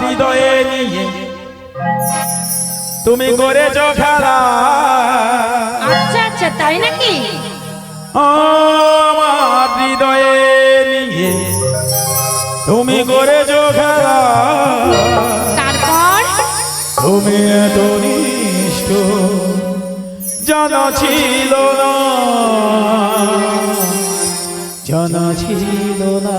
হৃদয়ে নিয়ে তুমি করেছ খেলা। আচ্ছা আচ্ছা তাই নাকি? আমার হৃদয়ে নিয়ে তুমি করেছ খেলা। তারপর? তুমি এত নিষ্ঠ জানা ছিল না। জানা ছিল না।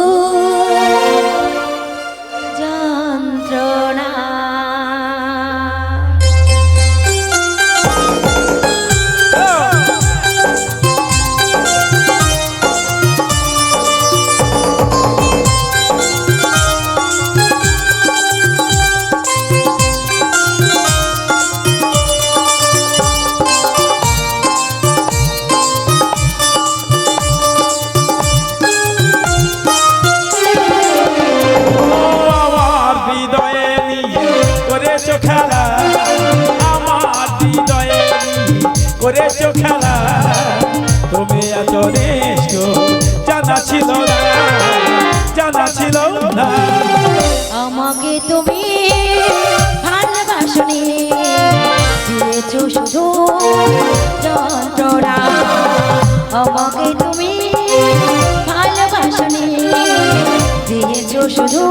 করেছ খেলা। তুমি এত নিষ্ঠ জানা ছিল না, জানা ছিল না। আমাকে তুমি ভালোবাসনি, দিয়েছ শুধু যন্ত্রণা। আমাকে তুমি ভালোবাসনি, দিয়েছ শুধু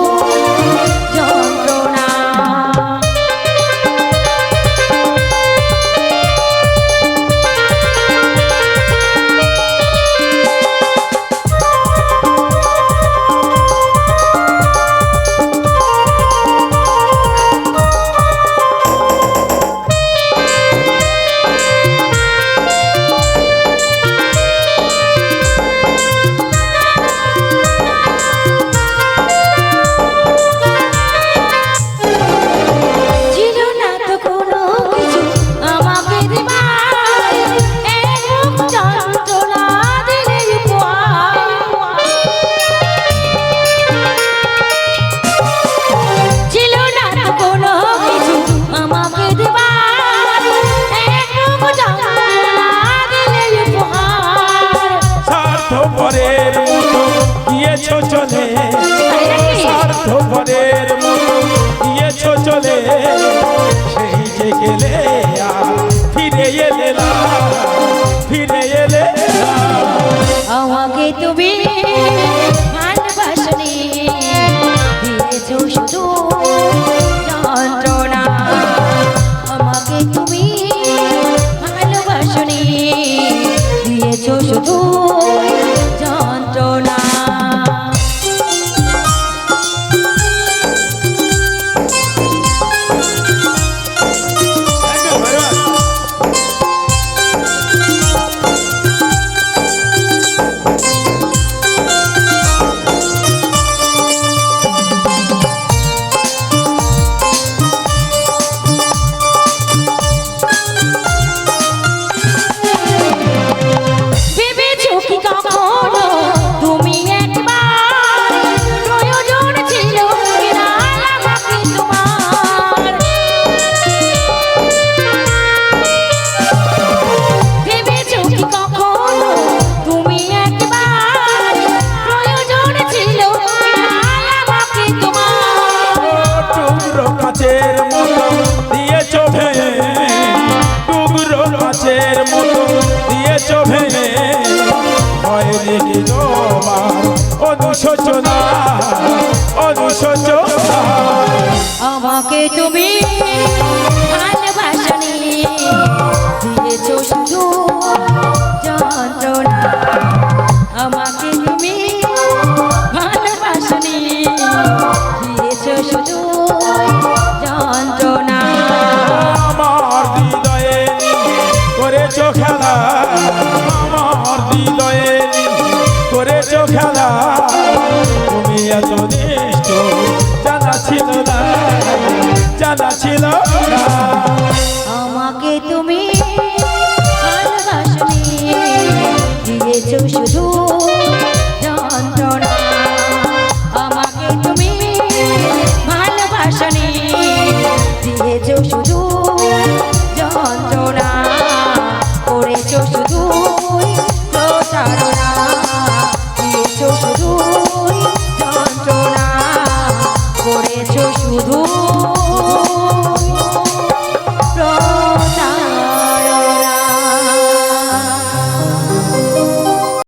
ছেলে অনুশোচনা অনুশোচনা আমাকে তুমি নিষ্ঠ জানা ছিল না জানা ছিল না। আমাকে তুমি ভালোবাসনি দিয়েছ শুধু